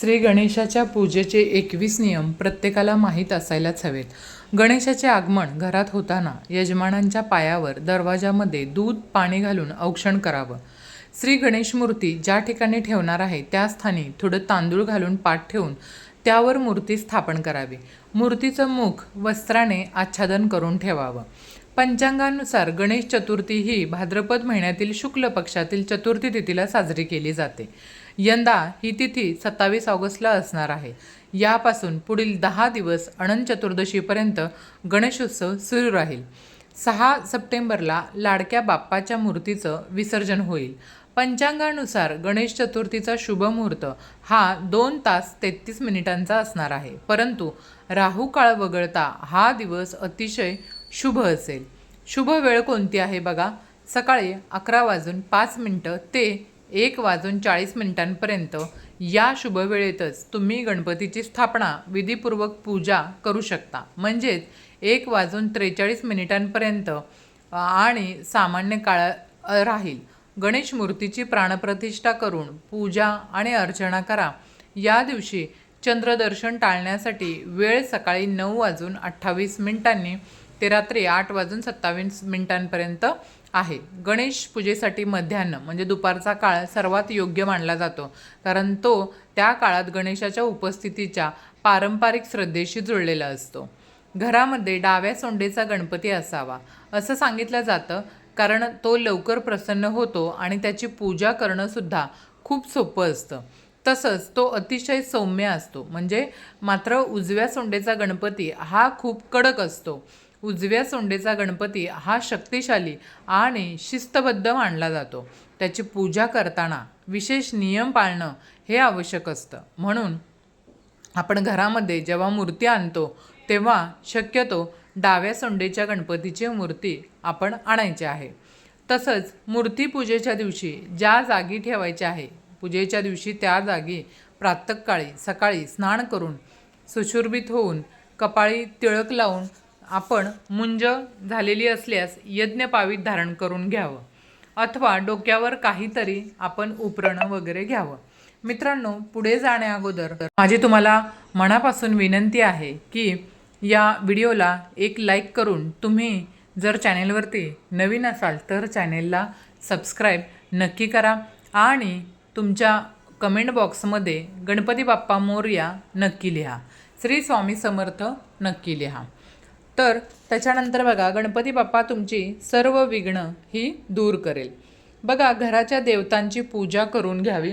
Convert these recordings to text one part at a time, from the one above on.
श्री गणेशाच्या पूजेचे एकवीस नियम प्रत्येकाला माहीत असायलाच हवेत. गणेशाचे आगमन घरात होताना यजमानांच्या पायावर दरवाजामध्ये दूध पाणी घालून औक्षण करावं. श्री गणेश मूर्ती ज्या ठिकाणी ठेवणार आहे त्या स्थानी थोडं तांदूळ घालून पाठ ठेवून त्यावर मूर्ती स्थापन करावी. मूर्तीचं मुख वस्त्राने आच्छादन करून ठेवावं. पंचांगानुसार गणेश चतुर्थी ही भाद्रपद महिन्यातील शुक्ल पक्षातील चतुर्थी तिथीला साजरी केली जाते. यंदा ही तिथी सत्तावीस ऑगस्टला असणार आहे. यापासून पुढील दहा दिवस अनंत चतुर्दशीपर्यंत गणेशोत्सव सुरू राहील. सहा सप्टेंबरला लाडक्या बाप्पाच्या मूर्तीचं विसर्जन होईल. पंचांगानुसार गणेश चतुर्थीचा शुभ मुहूर्त हा दोन तास तेहतीस मिनिटांचा असणार आहे. परंतु राहू काळ वगळता हा दिवस अतिशय शुभ असेल. शुभ वेळ कोणती आहे बघा? सकाळी अकरा वाजून पाच मिनटं ते एक वाजून चाळीस मिनिटांपर्यंत या शुभवेळेतच तुम्ही गणपतीची स्थापना विधीपूर्वक पूजा करू शकता. म्हणजेच एक वाजून त्रेचाळीस मिनिटांपर्यंत आणि सामान्य काळ राहील. गणेश मूर्तीची प्राणप्रतिष्ठा करून पूजा आणि अर्चना करा. या दिवशी चंद्रदर्शन टाळण्यासाठी वेळ सकाळी नऊ वाजून अठ्ठावीस मिनिटांनी ते रात्री आठ वाजून सत्तावीस मिनिटांपर्यंत आहे. गणेश पूजेसाठी मध्यान्न म्हणजे दुपारचा काळ सर्वात योग्य मानला जातो. कारण तो त्या काळात गणेशाच्या उपस्थितीच्या पारंपरिक श्रद्धेशी जुळलेला असतो. घरामध्ये डाव्या सोंडेचा गणपती असावा असं सांगितलं जातं. कारण तो लवकर प्रसन्न होतो आणि त्याची पूजा करणंसुद्धा खूप सोपं असतं. तसंच तो अतिशय सौम्य असतो. म्हणजे मात्र उजव्या सोंडेचा गणपती हा खूप कडक असतो. उजव्या सोंडेचा गणपती हा शक्तिशाली आणि शिस्तबद्ध मानला जातो. त्याची पूजा करताना विशेष नियम पाळणं हे आवश्यक असतं. म्हणून आपण घरामध्ये जेव्हा मूर्ती आणतो तेव्हा शक्यतो डाव्या सोंडेच्या गणपतीची मूर्ती आपण आणायची आहे. तसंच मूर्तीपूजेच्या दिवशी ज्या जागी ठेवायची आहे पूजेच्या दिवशी त्या जागी प्रातःकाळी सकाळी स्नान करून सुशुर्भित होऊन कपाळी तिळक लावून आपण मुंज झालेली असल्यास यज्ञपावीत धारण करून घ्यावं. अथवा डोक्यावर काहीतरी आपण उपरणं वगैरे घ्यावं. मित्रांनो पुढे जाण्या अगोदर माझी तुम्हाला मनापासून विनंती आहे की या व्हिडिओला एक लाईक करून तुम्ही जर चॅनेलवरती नवीन असाल तर चॅनेलला सबस्क्राईब नक्की करा आणि तुमच्या कमेंट बॉक्समध्ये गणपती बाप्पा मोर्या नक्की लिहा. श्री स्वामी समर्थ नक्की लिहा. तर त्याच्यानंतर बघा गणपती बाप्पा तुमची सर्व विघ्न ही दूर करेल. बघा घराच्या देवतांची पूजा करून घ्यावी.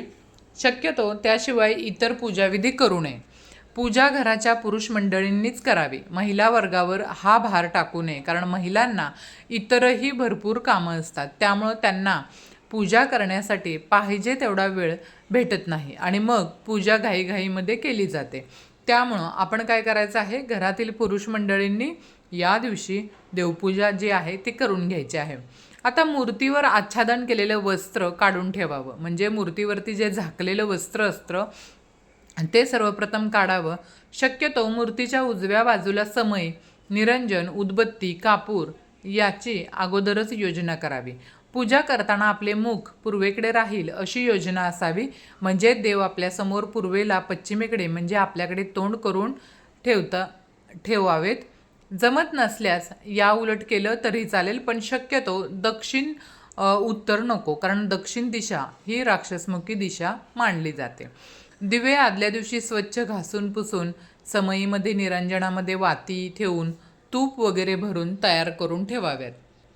शक्यतो त्याशिवाय इतर पूजाविधी करू नये. पूजा घराच्या पुरुष मंडळींनीच करावी. महिला वर्गावर हा भार टाकू नये कारण महिलांना इतरही भरपूर कामं असतात. त्यामुळं त्यांना पूजा करण्यासाठी पाहिजे तेवढा वेळ भेटत नाही आणि मग पूजा घाईघाईमध्ये केली जाते. त्यामुळं आपण काय करायचं आहे? घरातील पुरुष मंडळींनी या दिवशी देवपूजा जी आहे ती करून घ्यायची आहे. आता मूर्तीवर आच्छादन केलेलं वस्त्र काढून ठेवावं. म्हणजे मूर्तीवरती जे झाकलेलं वस्त्र असतं ते सर्वप्रथम काढावं. शक्यतो मूर्तीच्या उजव्या बाजूला समय निरंजन उदबत्ती कापूर याची अगोदरच योजना करावी. पूजा करताना आपले मुख पूर्वेकडे राहील अशी योजना असावी. म्हणजे देव आपल्यासमोर पूर्वेला पश्चिमेकडे म्हणजे आपल्याकडे तोंड करून ठेवता ठेवावेत. जमत नसल्यास या उलट केलं तरी चालेल पण शक्यतो दक्षिण उत्तर नको कारण दक्षिण दिशा ही राक्षसमुखी दिशा मानली जाते. दिवे आदल्या दिवशी स्वच्छ घासून पुसून समईमध्ये निरंजनामध्ये वाती ठेवून तूप वगैरे भरून तयार करून ठेवाव्यात.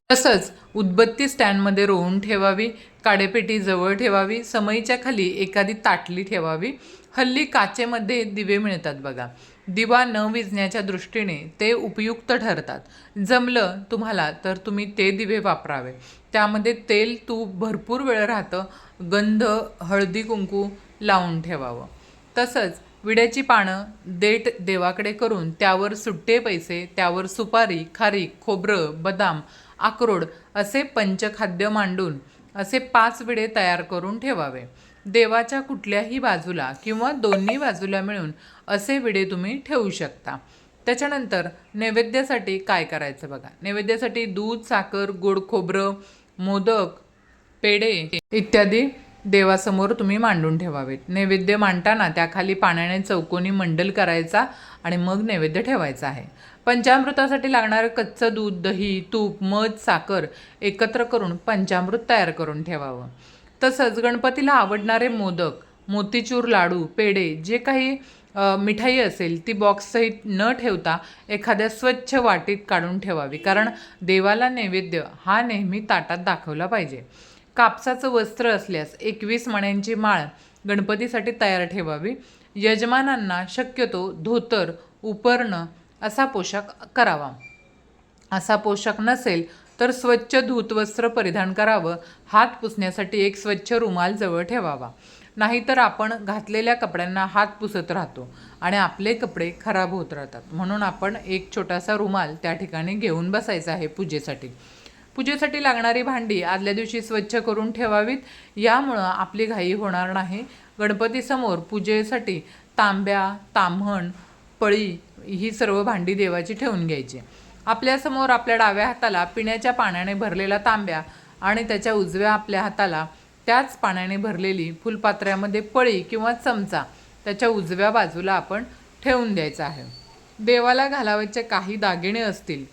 तसंच उदबत्ती स्टँडमध्ये रोवून ठेवावी काडेपेटी जवळ ठेवावी समईच्या खाली एखादी ताटली ठेवावी. हल्ली काचेमध्ये दिवे मिळतात बघा. दिवा न विजण्याच्या दृष्टीने ते उपयुक्त ठरतात. जमलं तुम्हाला तर तुम्ही ते दिवे वापरावे. त्यामध्ये तेल तूप भरपूर वेळ राहतं. गंध हळदी कुंकू लावून ठेवावं. तसंच विड्याची पानं देठ देवाकडे करून त्यावर सुट्टे पैसे त्यावर सुपारी खारीक खोबरं बदाम अक्रोड असे पंचखाद्य मांडून असे पाच विडे तयार करून ठेवावे. देवाच्या कुठल्याही बाजूला किंवा दोन्ही बाजूला मिळून असे विडे तुम्ही ठेवू शकता. त्याच्यानंतर नैवेद्यासाठी काय करायचं बघा? नैवेद्यासाठी दूध साखर गोड खोबरं मोदक पेढे इत्यादी देवासमोर तुम्ही मांडून ठेवावेत. नैवेद्य मांडताना त्याखाली पाण्याने चौकोनी मंडल करायचा आणि मग नैवेद्य ठेवायचा आहे. पंचामृतासाठी लागणारं कच्चं दूध दही तूप मध साखर एकत्र करून पंचामृत तयार करून ठेवावं. तसंच गणपतीला आवडणारे मोदक मोतीचूर लाडू पेढे जे काही मिठाई असेल ती बॉक्ससहित न ठेवता एखाद्या स्वच्छ वाटीत काढून ठेवावी. कारण देवाला नैवेद्य हा नेहमी ताटात दाखवला पाहिजे. कापसाचं वस्त्र असल्यास एकवीस मण्यांची माळ गणपतीसाठी तयार ठेवावी. यजमानांना शक्यतो धोतर उपरणं असा पोशाख करावा. असा पोशाख नसेल तर स्वच्छ धूतवस्त्र परिधान करावं हात पुसण्यासाठी एक स्वच्छ रुमाल जवळ ठेवावा. नाहीतर आपण घातलेल्या कपड्यांना हात पुसत राहतो आणि आपले कपडे खराब होत राहतात. म्हणून आपण एक छोटासा रुमाल त्या ठिकाणी घेऊन बसायचा आहे पूजेसाठी. पूजेसाठी लागणारी भांडी आदल्या दिवशी स्वच्छ करून ठेवावीत. यामुळं आपली घाई होणार नाही. गणपतीसमोर पूजेसाठी तांब्या ताम्हण पळी ही सर्व भांडी देवाची ठेवून घ्यायची. आपल्यासमोर आपल्या डाव्या हाताला पिण्याच्या पाण्याने भरलेला तांब्या आणि त्याच्या उजव्या आपल्या हाताला त्याच पाण्याने भरलेली फुलपात्र्यामध्ये पळी किंवा चमचा त्याच्या उजव्या बाजूला आपण ठेवून द्यायचा आहे. देवाला घालावयाचे काही दागिने असतील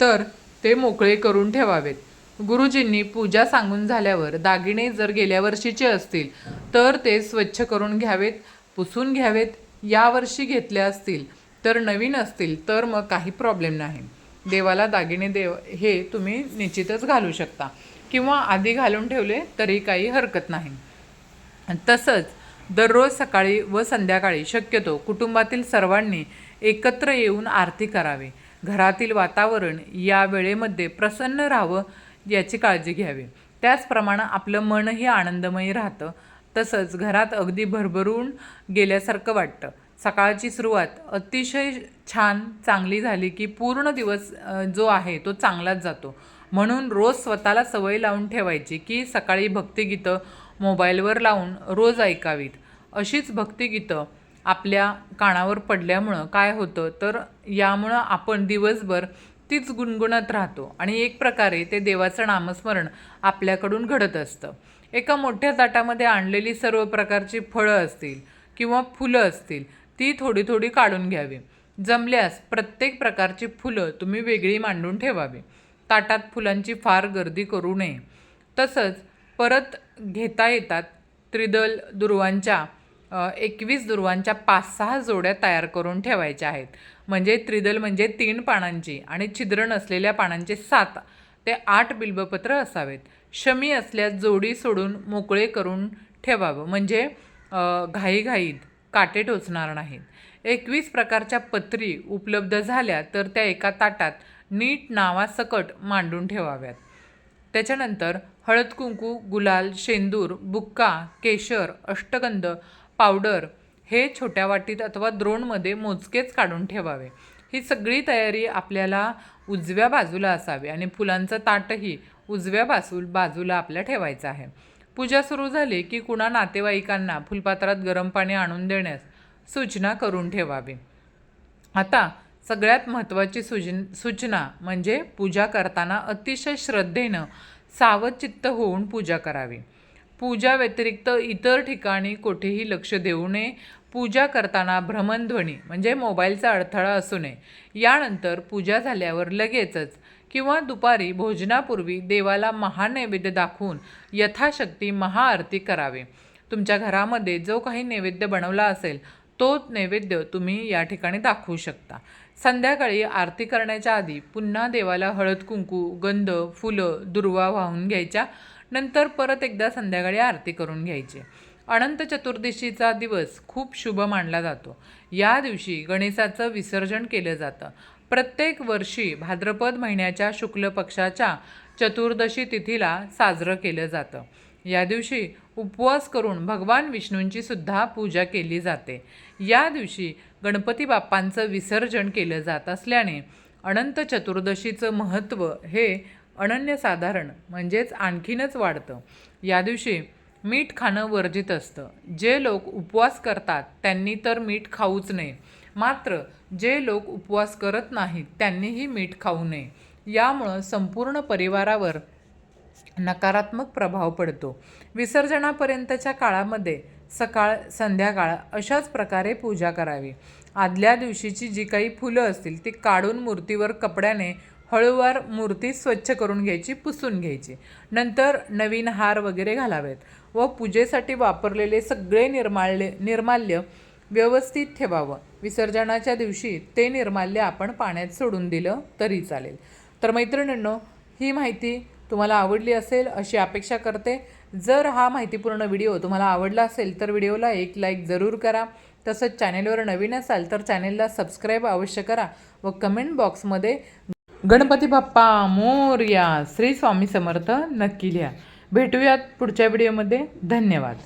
तर ते मोकळे करून ठेवावेत. गुरुजींनी पूजा सांगून झाल्यावर दागिने जर गेल्या वर्षीचे असतील तर ते स्वच्छ करून घ्यावेत पुसून घ्यावेत यावर्षी घेतले असतील. तर नवीन असतील तर मग काही प्रॉब्लेम नाही. देवाला दागिने देव हे तुम्ही निश्चितच घालू शकता. किंवा आधी घालून ठेवले तरी काही हरकत नाही. तसंच दररोज सकाळी व संध्याकाळी शक्यतो कुटुंबातील सर्वांनी एकत्र येऊन आरती करावी. घरातील वातावरण या वेळेमध्ये प्रसन्न राहावं याची काळजी घ्यावी. त्याचप्रमाणे आपलं मनही आनंदमयी राहतं. तसंच घरात अगदी भरभरून गेल्यासारखं वाटतं. सकाळची सुरुवात अतिशय छान चांगली झाली की पूर्ण दिवस जो आहे तो चांगलाच जातो. म्हणून रोज स्वतःला सवय लावून ठेवायची की सकाळी भक्तिगीतं मोबाईलवर लावून रोज ऐकावीत. अशीच भक्तिगीतं आपल्या कानावर पडल्यामुळं काय होतं? तर यामुळं आपण दिवसभर तीच गुणगुणत राहतो आणि एक प्रकारे ते देवाचं नामस्मरण आपल्याकडून घडत असतं. एका मोठ्या ताटामध्ये आणलेली सर्व प्रकारची फळं असतील किंवा फुलं असतील ती थोडी थोडी काढून घ्यावी. जमल्यास प्रत्येक प्रकारची फुलं तुम्ही वेगळी मांडून ठेवावी. ताटात फुलांची फार गर्दी करू नये. तसंच परत घेता येतात त्रिदल दुर्वांच्या एकवीस दुर्वांच्या पाच सहा जोड्या तयार करून ठेवायच्या आहेत. म्हणजे त्रिदल म्हणजे तीन पानांची आणि छिद्र नसलेल्या पानांचे सात ते आठ बिल्बपत्र असावेत. शमी असल्यास जोडी सोडून मोकळे करून ठेवावं. म्हणजे घाईघाईत काटे टोचणार नाहीत. एकवीस प्रकारच्या पत्री उपलब्ध झाल्या तर त्या एका ताटात नीट नावासकट मांडून ठेवाव्यात. त्याच्यानंतर हळद कुंकू गुलाल शेंदूर बुक्का केशर अष्टगंध पावडर हे छोट्या वाटीत अथवा द्रोणमध्ये मोजकेच काढून ठेवावे. ही सगळी तयारी आपल्याला उजव्या बाजूला असावी आणि फुलांचं ताटही उजव्या बाजू बाजूला आपल्या ठेवायचं आहे. पूजा सुरू झाली की कुणा नातेवाईकांना फुलपात्रात गरम पाणी आणून देण्यास सूचना करून ठेवावी. आता सगळ्यात महत्त्वाची सुज सूचना म्हणजे पूजा करताना अतिशय श्रद्धेनं सावधचित्त होऊन पूजा करावी. पूजा व्यतिरिक्त इतर ठिकाणी कुठेही लक्ष देऊ नये. पूजा करताना भ्रमणध्वनी म्हणजे मोबाईलचा अडथळा असू नये. यानंतर पूजा झाल्यावर लगेचच किंवा दुपारी भोजनापूर्वी देवाला महानैवेद्य दाखवून यथाशक्ती महाआरती करावे. तुमच्या घरामध्ये जो काही नैवेद्य बनवला असेल तो नैवेद्य तुम्ही या ठिकाणी दाखवू शकता. संध्याकाळी आरती करण्याच्या आधी पुन्हा देवाला हळद कुंकू गंध फुलं दुर्वा वाहून घ्यायच्या नंतर परत एकदा संध्याकाळी आरती करून घ्यायची. अनंत चतुर्दशीचा दिवस खूप शुभ मानला जातो. या दिवशी गणेशाचं विसर्जन केलं जातं. प्रत्येक वर्षी भाद्रपद महिन्याच्या शुक्ल पक्षाच्या चतुर्दशी तिथीला साजरं केलं जातं. या दिवशी उपवास करून भगवान विष्णूंची सुद्धा पूजा केली जाते. या दिवशी गणपती बाप्पांचं विसर्जन केलं जात असल्याने अनंत चतुर्दशीचं महत्त्व हे अनन्यसाधारण म्हणजेच आणखीनच वाढतं. या दिवशी मीठ खाणं वर्जित असतं. जे लोक उपवास करतात त्यांनी तर मीठ खाऊच नये. मात्र जे लोक उपवास करत नाहीत त्यांनीही मीठ खाऊ नये. यामुळं संपूर्ण परिवारावर नकारात्मक प्रभाव पडतो. विसर्जनापर्यंतच्या काळामध्ये सकाळ संध्याकाळ अशाच प्रकारे पूजा करावी. आदल्या दिवशीची जी काही फुलं असतील ती काढून मूर्तीवर कपड्याने हळूवार मूर्ती स्वच्छ करून घ्यायची पुसून घ्यायची. नंतर नवीन हार वगैरे घालावेत व पूजेसाठी वापरलेले सगळे निर्माल्य निर्माल्य व्यवस्थित ठेवावं. विसर्जनाच्या दिवशी ते निर्माल्य आपण पाण्यात सोडून दिलं तरी चालेल. तर मैत्रिणींनो ही माहिती तुम्हाला आवडली असेल अशी अपेक्षा करते. जर हा माहितीपूर्ण व्हिडिओ तुम्हाला आवडला असेल तर व्हिडिओला एक लाईक जरूर करा. तसंच चॅनेलवर नवीन असाल तर चॅनेलला सबस्क्राईब अवश्य करा व कमेंट बॉक्समध्ये गणपती बाप्पा मोरया श्री स्वामी समर्थ नक्की लिहा. भेटूयात पुढच्या व्हिडिओमध्ये. धन्यवाद.